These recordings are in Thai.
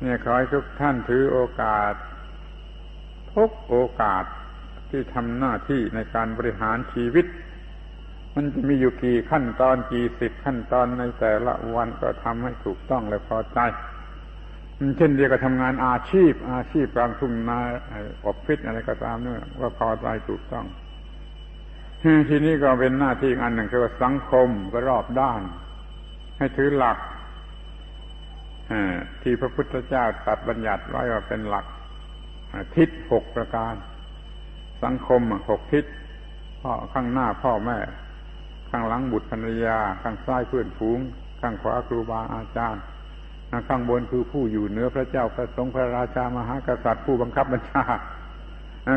เนี่ยขอให้ทุกท่านถือโอกาส ทุกโอกาสที่ทำหน้าที่ในการบริหารชีวิต มันจะมีอยู่กี่ขั้นตอนกี่สิบขั้นตอนในแต่ละวันก็ทำให้ถูกต้องและพอใจเช่นเดียวกับทำงานอาชีพ อาชีพกลางทุ่งนาอบฟิศอะไรก็ตามเนี่ยว่าพอใจถูกต้องทีนี้ก็เป็นหน้าที่อันหนึ่งคือว่าสังคมก็รอบด้าน ให้ถือหลัก ที่พระพุทธเจ้าตัดบัญญัติไว้ว่าเป็นหลักทิศหกประการ สังคมหกทิศพ่อข้างหน้าพ่อแม่ ข้างหลังบุตรภรรยา ข้างซ้ายเพื่อนฝูง ข้างขวาครูบาอาจารย์ข้างบนคือผู้อยู่เหนือพระเจ้าพระสงฆ์พระราชามหากษัตริย์ผู้บังคับบัญชา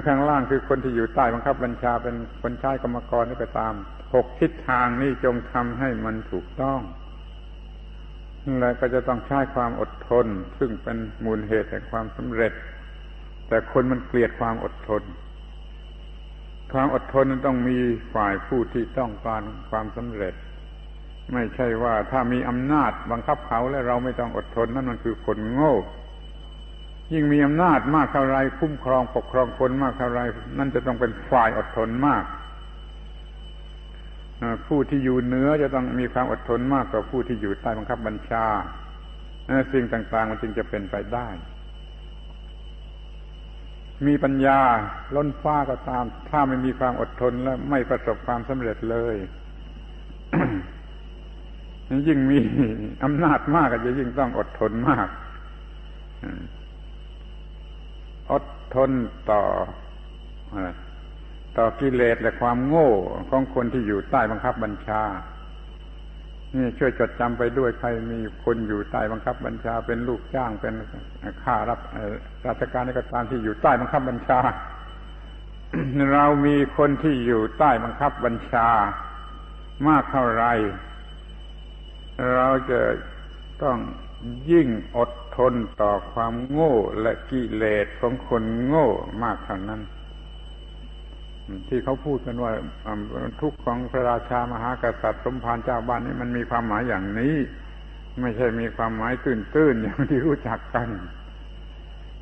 ข้างล่างคือคนที่อยู่ใต้บังคับบัญชาเป็นคนใช้กรรมกรนี่ไปตามหกทิศทางนี้จงทำให้มันถูกต้อง และก็จะต้องใช้ความอดทน ซึ่งเป็นมูลเหตุแห่งความสำเร็จ แต่คนมันเกลียดความอดทน ความอดทนนั้นต้องมีฝ่ายผู้ที่ต้องการความสำเร็จ ไม่ใช่ว่าถ้ามีอำนาจบังคับเขาและเราไม่ต้องอดทน นั่นมันคือคนโง่ ยิ่งมีอำนาจมากเท่าไรคุ้มครองปกครองคนมากเท่าไรนั่นจะต้องเป็นฝ่ายอดทนมาก ผู้ที่อยู่เหนือจะต้องมีความอดทนมากกว่าผู้ที่อยู่ใต้บังคับบัญชาสิ่งต่างๆ มันจึงจะเป็นไปได้ มีปัญญาล้นฟ้าก็ตาม ถ้าไม่มีความอดทนและไม่ประสบความสำเร็จเลยยิ่งมีอำนาจมากก็จะยิ่งต้องอดทนมาก อดทนต่ออะไร ต่อกิเลสและความโง่ของคนที่อยู่ใต้บังคับบัญชา นี่ช่วยจดจำไปด้วยใครมีคนอยู่ใต้บังคับบัญชา เป็นลูกจ้างเป็นข้ารับราชการในกระตามที่อยู่ใต้บังคับบัญชา เรามีคนที่อยู่ใต้บังคับบัญชา มากเท่าไร เราจะต้องยิ่งอดทนต่อความโง่และกิเลสของคนโง่มากเท่านั้น ที่เขาพูดกันว่าทุกข์ของพระราชามหากษัตริย์สมภารเจ้าบ้านนี้มันมีความหมายอย่างนี้ ไม่ใช่มีความหมายตื้นๆอย่างที่รู้จักกัน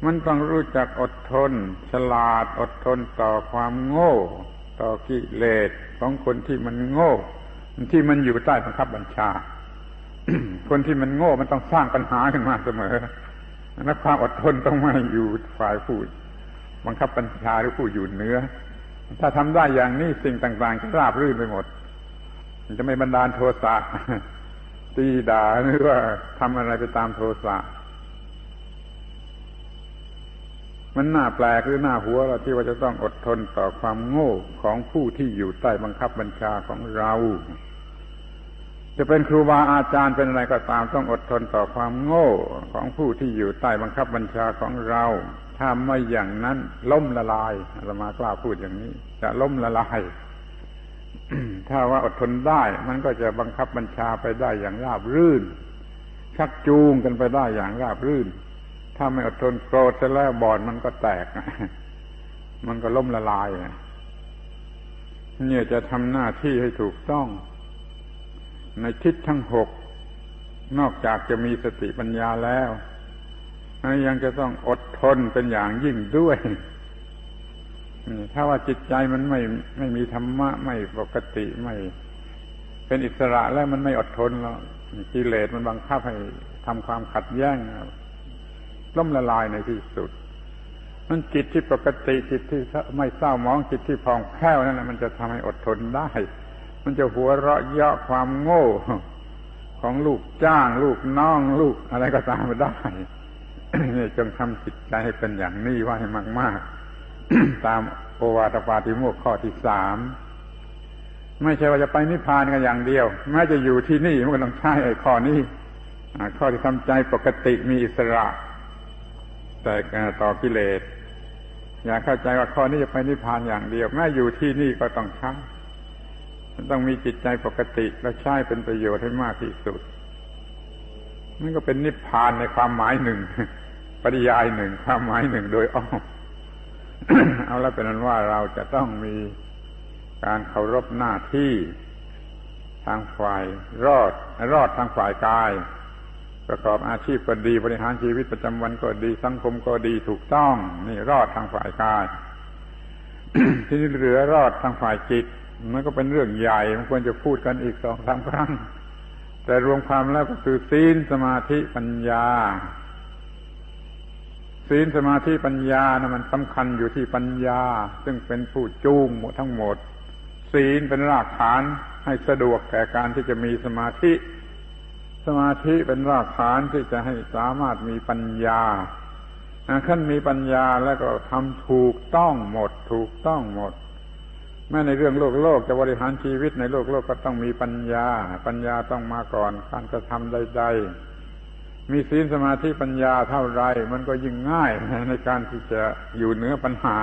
มันต้องรู้จักอดทน ฉลาดอดทนต่อความโง่ ต่อกิเลสของคนที่มันโง่ ที่มันอยู่ใต้บังคับบัญชา คนที่มันโง่มันต้องสร้างปัญหาขึ้นมาเสมอและความอดทนต้องมาอยู่ฝ่ายผู้บังคับบัญชาหรือผู้อยู่เหนือ ถ้าทำได้อย่างนี้สิ่งต่างๆจะราบรื่นไปหมดจะไม่บันดาลโทสะตีด่าหรือว่าทำอะไรไปตามโทสะมันน่าแปลกหรือน่าหัวเราที่ว่าจะต้องอดทนต่อความโง่ของผู้ที่อยู่ใต้บังคับบัญชาของเรา จะเป็นครูบาอาจารย์เป็นอะไรก็ตามต้องอดทนต่อความโง่ของผู้ที่อยู่ใต้บังคับบัญชาของเรา ถ้าไม่อย่างนั้น ล้มละลายเรามากล้าพูดอย่างนี้ จะล้มละลาย ถ้าว่าอดทนได้ มันก็จะบังคับบัญชาไปได้อย่างราบรื่น ชักจูงกันไปได้อย่างราบรื่น ถ้าไม่อดทนโกรธจะแล้วบอดมันก็แตก มันก็ล้มละลายเนี่ยจะทำหน้าที่ให้ถูกต้อง ในทิศทั้งหกนอกจากจะมีสติปัญญาแล้ว ยังจะต้องอดทนเป็นอย่างยิ่งด้วยถ้าว่าจิตใจมันไม่ไม่มีธรรมะไม่ปกติไม่ เป็นอิสระแล้วมันไม่อดทนแล้วกิเลสมันบังคับให้ทำความขัดแย้งล้มละลายในที่สุดมันจิตที่ปกติจิตที่ไม่เศร้ามองจิตที่ผ่องแผ้วนั่นแหละมันจะทำให้อดทนได้ มันจะหัวเราะเยาะความโง่ ของลูกจ้าง ลูกน้องลูกอะไรก็ตามมาได้ จงทำจิตใจให้เป็นอย่างนี้ไว้ให้มาก ๆ ตามโอวาทปาติโมกข้อที่สามไม่ใช่ว่าจะไปนิพพานกันอย่างเดียวแม้จะอยู่ที่นี่มันก็ต้องใช้ไอ้ข้อนี้ข้อที่ทำใจปกติมีอิสระ แต่ต่อกิเลสอย่าเข้าใจว่าข้อนี้จะไปนิพพานอย่างเดียว แม้อยู่ที่นี่ก็ต้องใช้ต้องมีจิตใจปกติและใช้เป็นประโยชน์ให้มากที่สุด นั่นก็เป็นนิพพานในความหมายหนึ่ง ปริยายหนึ่งความหมายหนึ่งโดยอ้อมเอาแล้วเป็นนั้นว่าเราจะต้องมีการเคารพหน้าที่ทางฝ่ายรอด รอดทางฝ่ายกาย ประกอบอาชีพก็ดีบริหารชีวิตประจำวันก็ดีสังคมก็ดีถูกต้อง นี่รอดทางฝ่ายกายที่นี่เหลือรอดทางฝ่ายจิตมันก็เป็นเรื่องใหญ่มันควรจะพูดกันอีกสองสามครั้ง แต่รวมความแล้วก็คือศีลสมาธิปัญญา ศีลสมาธิปัญญานะมันสำคัญอยู่ที่ปัญญา ซึ่งเป็นผู้จูงหมดทั้งหมด ศีลเป็นรากฐานให้สะดวกแก่การที่จะมีสมาธิ สมาธิเป็นรากฐานที่จะให้สามารถมีปัญญาขั้นมีปัญญาแล้วก็ทำถูกต้องหมด ถูกต้องหมด แม้ในเรื่องโลกโลกจะบริหารชีวิตในโลกโลกก็ต้องมีปัญญา ปัญญาต้องมาก่อนการกระทำใด ๆ มีศีลสมาธิปัญญาเท่าไร มันก็ยิ่งง่ายในการที่จะอยู่เหนือปัญหา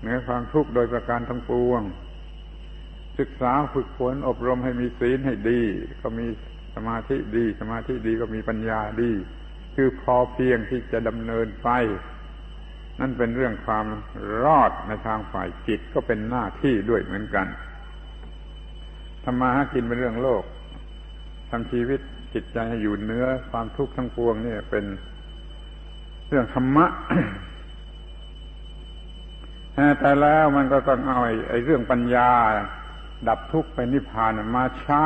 เหนือความทุกข์โดยประการทั้งปวง ศึกษาฝึกฝนอบรมให้มีศีลให้ดี ก็มีสมาธิดี สมาธิดีก็มีปัญญาดี คือพอเพียงที่จะดำเนินไป นั่นเป็นเรื่องความรอดในทางฝ่ายจิตก็เป็นหน้าที่ด้วยเหมือนกันทำมาหากินเป็นเรื่องโลกทำชีวิตจิตใจให้อยู่เนื้อความทุกข์ทั้งปวงนี่เป็นเรื่องธรรมะแต่แล้วมันก็ต้องเอาไอ้เรื่องปัญญา ดับทุกข์ไปนิพพานมาใช้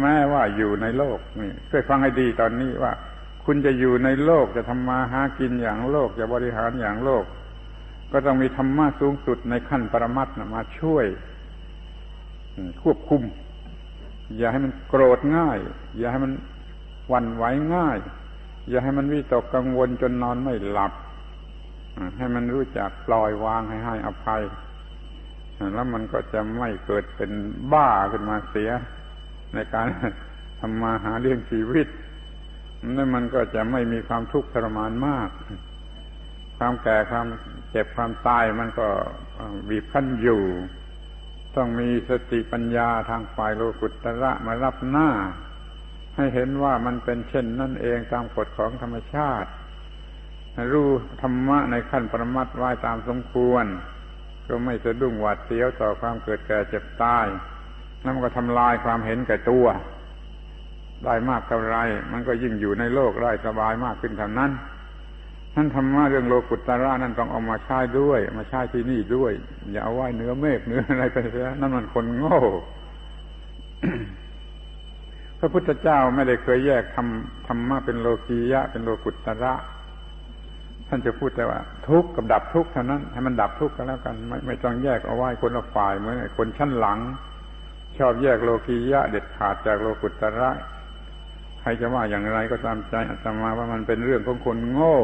แม้ว่าอยู่ในโลกนี่ช่วยฟังให้ดีตอนนี้ว่า คุณจะอยู่ในโลกจะทำมาหากินอย่างโลก จะบริหารอย่างโลก ก็ต้องมีธรรมะสูงสุดในขั้นปรมัตถ์มาช่วย ควบคุม อย่าให้มันโกรธง่าย อย่าให้มันวันไหวง่าย อย่าให้มันวิตกกังวลจนนอนไม่หลับ ให้มันรู้จักปล่อยวางให้ให้อภัย แล้วมันก็จะไม่เกิดเป็นบ้าขึ้นมาเสีย ในการทำมาหาเลี้ยงชีวิต นั่นมันก็จะไม่มีความทุกข์ทรมานมาก ความแก่ความเจ็บความตายมันก็บีบคั้นอยู่ ต้องมีสติปัญญาทางฝ่ายโลกุตระมารับหน้า ให้เห็นว่ามันเป็นเช่นนั่นเองตามกฎของธรรมชาติ รู้ธรรมะในขั้นปรมัตไว้ตามสมควร ก็ไม่สะดุ้งหวาดเสียวต่อความเกิดแก่เจ็บตายนั่นก็ทำลายความเห็นแก่ตัว ได้มากเท่าไร มันก็ยิ่งอยู่ในโลกได้สบายมากขึ้นเท่านั้นท่านธรรมะเรื่องโลกุตตระนั่นต้องเอามาใช้ด้วย มาใช้ที่นี่ด้วย อย่าเอาไว้เนื้อเมฆเนื้ออะไรไปเสียนั่นมันคนโง่พระพุทธเจ้าไม่ได้เคยแยกทำธรรมะเป็นโลกียะ เป็นโลกุตระ ท่านจะพูดแต่ว่า ทุกข์กับดับทุกข์เท่านั้น ให้มันดับทุกข์กันแล้วกัน ไม่ไม่ต้องแยกเอาไว้คนละฝ่ายเหมือนคนชั้นหลัง ชอบแยกโลกียะ เด็ดขาดจากโลกุตระ ครจะว่าอย่างไรก็ตามใจอาตมาว่ามันเป็นเรื่องของคนโง่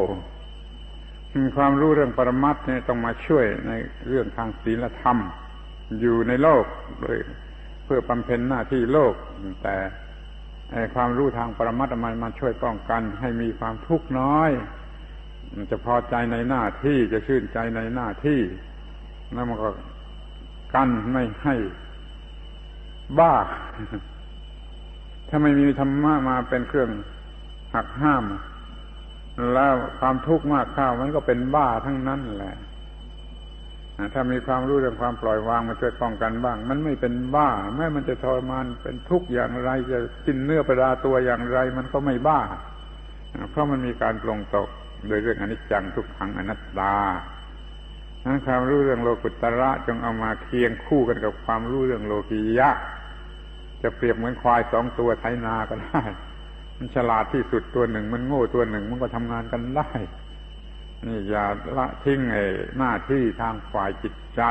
ความรู้เรื่องปรมัตเนี่ยต้องมาช่วยในเรื่องทางศีลธรรม อยู่ในโลกโดยเพื่อบำเพ็ญหน้าที่โลก แต่ความรู้ทางปรมัตมันมาช่วยป้องกัน ให้มีความทุกข์น้อยจะพอใจในหน้าที่จะชื่นใจในหน้าที่แล้วมันก็กันไม่ให้บ้า ถ้าไม่มีธรรมะมาเป็นเครื่องหักห้าม แล้วความทุกข์มากข้าวมันก็เป็นบ้าทั้งนั้นแหละถ้ามีความรู้เรื่องความปล่อยวางมาช่วยป้องกันบ้าง มันไม่เป็นบ้า แม้มันจะทรมานเป็นทุกข์อย่างไร จะกินเนื้อประดาตัวอย่างไร มันก็ไม่บ้า เพราะมันมีการปลงตก โดยเรื่องอนิจจังทุกขังอนัตตาทั้งความรู้เรื่องโลกุตระจงเอามาเคียงคู่กันกับความรู้เรื่องโลกียะ จะเปรียบเหมือนควายสองตัวไถนาก็ได้ มันฉลาดที่สุดตัวหนึ่ง มันโง่ตัวหนึ่ง มันก็ทำงานกันได้ นี่อย่าละทิ้งไอ้หน้าที่ทางฝ่ายจิตใจ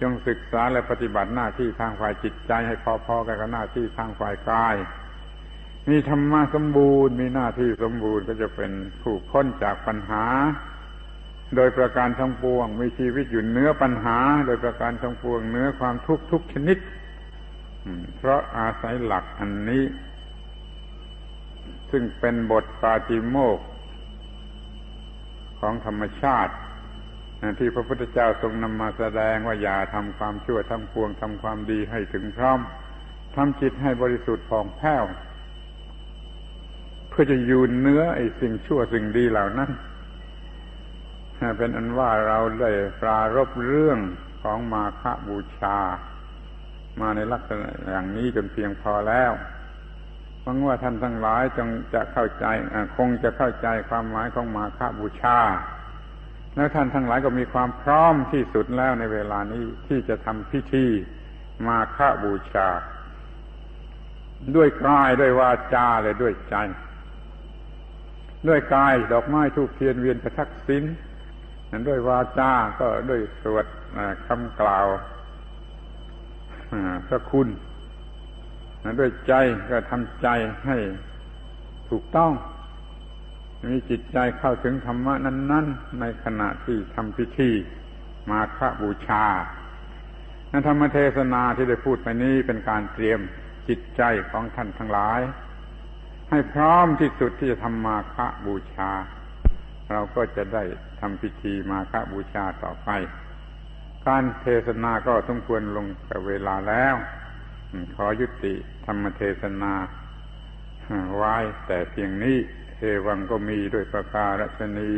จงศึกษาและปฏิบัติหน้าที่ทางฝ่ายจิตใจ ให้พอๆกันกับหน้าที่ทางฝ่ายกาย มีธรรมะสมบูรณ์ มีหน้าที่สมบูรณ์ก็จะเป็นผู้พ้นจากปัญหา โดยประการทั้งปวง มีชีวิตอยู่เนื้อปัญหา โดยประการทั้งปวงเนื้อความทุกข์ทุกชนิด เพราะอาศัยหลักอันนี้ ซึ่งเป็นบทปาจิโมกของธรรมชาติ ที่พระพุทธเจ้าทรงนำมาแสดงว่าอย่าทำความชั่วทำพวงทำความดีให้ถึงพร้อมทำจิตให้บริสุทธิ์ผ่องแผ้ว เพื่อจะยู่เนื้อไอ้สิ่งชั่วสิ่งดีเหล่านั้นเป็นอันว่าเราได้ปรารบเรื่องของมาฆบูชา มาในลักษณะอย่างนี้จนเพียงพอแล้วหวังว่าท่านทั้งหลายจงจะเข้าใจคงจะเข้าใจความหมายของมาฆบูชา แล้วท่านทั้งหลายก็มีความพร้อมที่สุดแล้วในเวลานี้ที่จะทำพิธีมาฆบูชา ด้วยกายด้วยวาจาเลยด้วยใจ ด้วยกายดอกไม้ทูกเทียนเวียนประทักษิณด้วยวาจาก็ด้วยสวดคำกล่าว พระคุณด้วยใจก็ทำใจให้ถูกต้อง มีจิตใจเข้าถึงธรรมะนั้น ๆ ในขณะที่ทำพิธีมาฆบูชานั้นธรรมเทศนาที่ได้พูดไปนี้เป็นการเตรียมจิตใจของท่านทั้งหลาย ให้พร้อมที่สุดที่จะทำมาฆบูชา เราก็จะได้ทำพิธีมาฆบูชาต่อไป การเทศนาก็สมควรลงกับเวลาแล้ว ขอยุติธรรมเทศนาไว้แต่เพียงนี้เอวังก็มีด้วยประการศนี